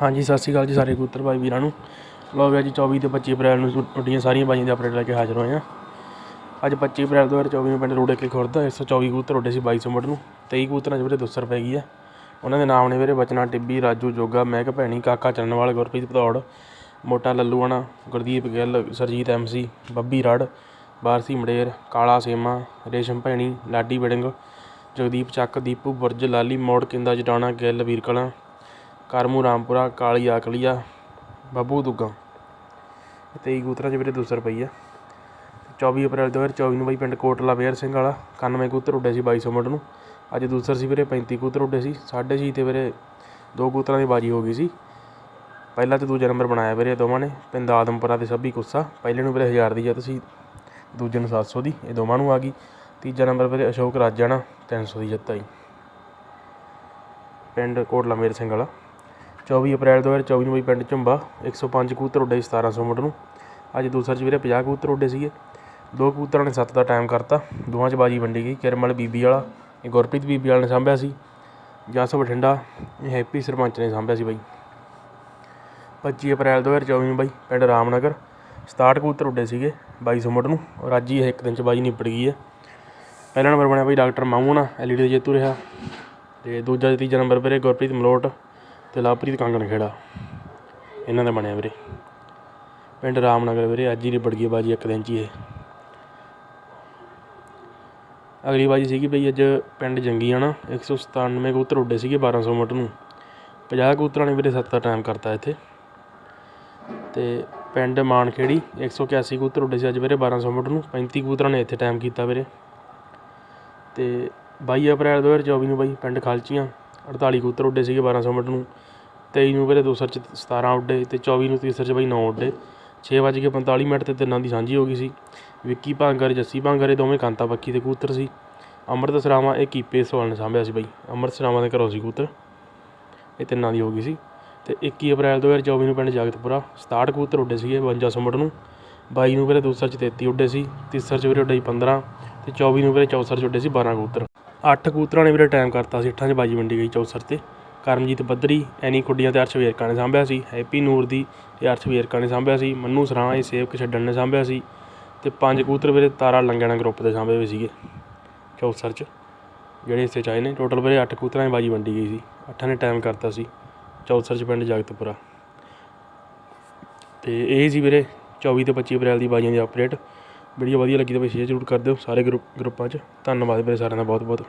ਹਾਂਜੀ, ਸਤਿ ਸ਼੍ਰੀ ਅਕਾਲ ਜੀ ਸਾਰੇ ਕਬੂਤਰ ਭਾਈ ਵੀਰਾਂ ਨੂੰ। ਲੋ ਵੀ ਅੱਜ 24 ਤੇ 25 ਅਪ੍ਰੈਲ ਨੂੰ ਉੱਡੀਆਂ ਸਾਰੀਆਂ ਬਾਈਆਂ ਦੇ ਅਪਡੇਟ ਲੈ ਕੇ ਹਾਜ਼ਰ ਹੋਏ ਆ ਅੱਜ 25 ਅਪ੍ਰੈਲ 2024 ਨੂੰ ਪਿੰਡ ਰੋੜੇ ਕੇ ਖੁਰਦ 124 ਕਬੂਤਰ ਉੱਡੇ ਸੀ 2200 ਮਿੰਟ ਨੂੰ। 23 ਕਬੂਤਰਾਂ 'ਚ ਵੀਰੇ ਦੁੱਸਰ ਪੈ ਗਈ ਆ। ਉਹਨਾਂ ਦੇ ਨਾਮ ਨੇ ਵੀਰੇ ਬਚਨਾ ਟਿੱਬੀ, ਰਾਜੂ ਜੋਗਾ, ਮਹਿਕ ਭੈਣੀ, ਕਾਕਾ ਚਰਨਵਾਲ, ਗੁਰਪ੍ਰੀਤ ਭਦੌੜ, ਮੋਟਾ ਲੱਲੂਆਣਾ ਗੁਰਦੀਪ ਗਿੱਲ, ਸਰਜੀਤ ਐਮਸੀ ਬੱਬੀ ਰੜ, ਬਾਰਸੀ ਮੜੇਰ, ਕਾਲਾ ਸੇਮਾ, ਰੇਸ਼ਮ ਭੈਣੀ, ਲਾਡੀ ਵੜਿੰਗ ਜਗਦੀਪ ਚੱਕ, ਦੀਪੂ ਬੁਰਜ, ਲਾਲੀ ਮੋੜ, ਕਿੰਦਾ ਜਟਾਣਾ, ਗਿੱਲ, ਵੀਰਕਲਾਂ ਕਰਮੂ ਰਾਮਪੁਰਾ, ਕਾਲੀ ਆਕਲੀਆ, ਬੱਬੂ ਦੁੱਗਾ। ਤੇਈ ਕਬੂਤਰਾਂ 'ਚ ਵੀਰੇ ਦੂਸਰ ਪਈ ਆ। 24 ਅਪ੍ਰੈਲ 2024 ਨੂੰ ਬਾਈ ਪਿੰਡ ਕੋਟਲਾ ਵੇਰ ਸਿੰਘ ਵਾਲਾ 91 ਕਬੂਤਰ ਉੱਡੇ ਸੀ 2200 ਮਿੰਟ ਨੂੰ। ਅੱਜ ਦੂਸਰ ਸੀ ਵੀਰੇ 35 ਕਬੂਤਰ ਉੱਡੇ ਸੀ। ਸਾਢੇ ਛੇ ਤੇ ਵੀਰੇ ਦੋ ਕਬੂਤਰਾਂ ਦੀ ਬਾਜੀ ਹੋ ਗਈ ਸੀ। ਪਹਿਲਾ ਤੇ ਦੂਜਾ ਨੰਬਰ ਬਣਾਇਆ ਵੀਰੇ ਦੋਵਾਂ ਨੇ, ਪਿੰਡ ਆਦਮਪੁਰਾ ਤੇ ਸੱਭੀ ਕੁੱਸਾ। ਪਹਿਲੇ ਨੂੰ ਵੀਰੇ 1000 ਦੀ ਜਿੱਤ ਸੀ, ਦੂਜੇ ਨੂੰ 700 ਦੀ, ਇਹ ਦੋਵਾਂ ਨੂੰ ਆ ਗਈ। ਤੀਜਾ ਨੰਬਰ ਵੀਰੇ ਅਸ਼ੋਕ ਰਾਜਾਣਾ 300 ਦੀ ਜਿੱਤ ਆਈ। ਪਿੰਡ ਕੋਟਲਾ ਮੇਰ ਸਿੰਘ ਵਾਲਾ। 24 ਅਪ੍ਰੈਲ 2024 ਨੂੰ ਬਈ ਪਿੰਡ ਝੁੰਬਾ 105 ਕਬੂਤਰ ਉੱਡੇ ਸੀ 1700 ਮਿੰਟ ਨੂੰ। ਅੱਜ ਦੂਸਰੇ 'ਚ ਵੀਰੇ 50 ਕਬੂਤਰ ਉੱਡੇ ਸੀਗੇ। ਦੋ ਕਬੂਤਰਾਂ ਨੇ 7 ਦਾ ਟਾਈਮ ਕਰਤਾ। ਦੋਵਾਂ 'ਚ ਬਾਜੀ ਵੰਡੀ ਗਈ ਕਿਰਮਲ ਬੀਬੀ ਵਾਲਾ, ਇਹ ਗੁਰਪ੍ਰੀਤ ਬੀਬੀ ਵਾਲਾ ਨੇ ਸਾਂਭਿਆ ਸੀ, ਜਸ ਬਠਿੰਡਾ, ਇਹ ਹੈਪੀ ਸਰਪੰਚ ਨੇ ਸਾਂਭਿਆ ਸੀ ਬਾਈ। 25 ਅਪ੍ਰੈਲ 2024 ਨੂੰ ਬਾਈ ਪਿੰਡ ਰਾਮਨਗਰ 67 ਕਬੂਤਰ ਉੱਡੇ ਸੀਗੇ 2200 ਮਿੰਟ ਨੂੰ, ਔਰ ਅੱਜ ਹੀ ਇਹ ਇੱਕ ਦਿਨ 'ਚ ਬਾਜੀ ਨਿਪਟ ਗਈ ਹੈ। ਪਹਿਲਾ ਨੰਬਰ ਬਣਿਆ ਬਾਈ ਡਾਕਟਰ ਮਾਮੂਨਾ ਐਲਈਡੀ ਦੇ ਜੇਤੂ ਰਿਹਾ। ਤੇ ਦੂਜਾ ਤੇ ਤੀਜਾ ਨੰਬਰ ਵੀਰੇ ਗੁਰਪ੍ਰੀਤ ਮਲੋਟ ਤੇ ਲਵਪ੍ਰੀਤ ਕੰਗਣ ਖੇੜਾ। ਇਹਨਾਂ ਦਾ ਬਣਿਆ ਵੀਰੇ। ਪਿੰਡ ਰਾਮਨਗਰ ਵੀਰੇ, ਅੱਜ ਹੀ ਨਿਬੜ ਗਈ ਬਾਜੀ ਇੱਕ ਦਿਨ 'ਚ ਹੀ ਇਹ। ਅਗਲੀ ਬਾਜੀ ਸੀਗੀ ਬਈ ਅੱਜ ਪਿੰਡ ਜੰਗੀ ਜੰਗੀਆਣਾ 197 ਕਬੂਤਰ ਉੱਡੇ ਸੀਗੇ 1200 ਮਿੰਟ ਨੂੰ। 50 ਕਬੂਤਰਾਂ ਨੇ ਵੀਰੇ ਸੱਤ ਟਾਈਮ ਕਰਤਾ ਇੱਥੇ। ਤੇ ਪਿੰਡ ਮਾਨਖੇੜੀ 181 ਕਬੂਤਰ ਉੱਡੇ ਸੀ ਅੱਜ ਵੀਰੇ 1200 ਮਿੰਟ ਨੂੰ। 35 ਕਬੂਤਰਾਂ ਨੇ ਇੱਥੇ ਟਾਈਮ ਕੀਤਾ ਵੀਰੇ। ਤੇ 22 ਅਪ੍ਰੈਲ 2024 ਨੂੰ ਬਾਈ ਪਿੰਡ ਖਾਲਚੀਆਂ। 48 ਕਬੂਤਰ ਉੱਡੇ ਸੀਗੇ 1200 ਮਿੰਟ ਨੂੰ। 23 ਨੂੰ ਵੀਰੇ ਦੂਸਰ ਚ 17 ਉੱਡੇ ਤੇ 24 ਨੂੰ ਤੀਸਰ ਚ ਬਾਈ 9 ਉੱਡੇ। 6:45 ਮਿੰਟ ਤੇ ਤਿੰਨਾਂ ਦੀ ਸਾਂਝੀ ਹੋ ਗਈ ਸੀ। ਵਿੱਕੀ ਭਾਂਗਰ, ਜੱਸੀ ਭਾਂਗਰ, ਇਹ ਦੋਵੇਂ ਕਾਂਤਾ ਪੱਕੀ ਦੇ ਕਬੂਤਰ ਸੀ। ਅੰਮ੍ਰਿਤ ਸਰਾਵਾਂ, ਇਹ ਕੀਪੇ ਸਵਾਲ ਨੇ ਸਾਂਭਿਆ ਸੀ ਬਾਈ। ਅੰਮ੍ਰਿਤ ਸਰਾਵਾਂ ਦੇ ਘਰੋਂ ਸੀ ਕਬੂਤਰ। ਇਹ ਤਿੰਨਾਂ ਦੀ ਹੋ ਗਈ ਸੀ। ਤੇ 21 ਅਪ੍ਰੈਲ 2024 ਨੂੰ ਪਿੰਡ ਜਗਤਪੁਰਾ 67 ਕਬੂਤਰ ਉੱਡੇ ਸੀਗੇ 52 ਮਿੰਟ ਨੂੰ। 22 ਨੂੰ ਵੀਰੇ ਦੂਸਰ ਚ 33 ਉੱਡੇ ਸੀ, ਤੀਸਰ ਚ ਵੀਰੇ ਉੱਡੇ ਸੀ 15 ਤੇ 24 ਨੂੰ ਵੀਰੇ ਚੌਸਰ ਚ ਉੱਡੇ ਸੀ 12 ਕਬੂਤਰ। ਅੱਠ ਕਬੂਤਰਾਂ ਨੇ ਵੀਰੇ ਟਾਈਮ ਕਰਤਾ ਸੀ, ਅੱਠਾਂ ਚ ਬਾਜੀ ਵੰਡੀ ਗਈ ਚੌਸਰ ਤੇ। ਕਰਮਜੀਤ ਬੱਦਰੀ, ਐਨੀ ਖੁੱਡੀਆਂ ਤੇ ਅਰਸ਼ ਵੇਰਕਾ ਨੇ ਸਾਂਭਿਆ ਸੀ। ਹੈਪੀ ਨੂਰ ਦੀ ਇਹ ਅਰਸ਼ ਵੇਰਕਾ ਨੇ ਸਾਂਭਿਆ ਸੀ। ਮੰਨੂ ਸਰਾਂ ਇਹ ਸੇਵਕ ਛੱਡਣ ਨੇ ਸਾਂਭਿਆ ਸੀ ਤੇ ਪੰਜ ਕਬੂਤਰ ਵੀਰੇ ਤਾਰਾ ਲੰਗਿਆਣਾ ਗਰੁੱਪ ਦੇ ਸਾਂਭੇ ਹੋਏ ਸੀਗੇ ਚੌਸਰ ਚ, ਜਿਹੜੇ ਹਿੱਸੇ ਚਾਹੇ ਨੇ। ਟੋਟਲ ਵੀਰੇ 8 ਕਬੂਤਰਾਂ ਦੀ ਬਾਜੀ ਵੰਡੀ ਗਈ ਸੀ। ਅੱਠਾਂ ਨੇ ਟਾਈਮ ਕਰਤਾ ਸੀ ਚੌਸਰ ਚ ਪਿੰਡ ਜਗਤਪੁਰਾ। ਤੇ ਇਹ ਸੀ ਵੀਰੇ 24 ਤੇ 25 ਅਪ੍ਰੈਲ ਦੀ ਬਾਜੀਆਂ ਦੀ ਅਪਡੇਟ ਵੀਡੀਓ ਵਧੀਆ ਲੱਗੀ ਤਾਂ ਬਈ ਸ਼ੇਅਰ ਜ਼ਰੂਰ ਕਰ ਦਿਓ ਸਾਰੇ ਗਰੁੱਪ ਗਰੁੱਪਾਂ 'ਚ। ਧੰਨਵਾਦ ਮੇਰੇ ਸਾਰਿਆਂ ਦਾ ਬਹੁਤ ਬਹੁਤ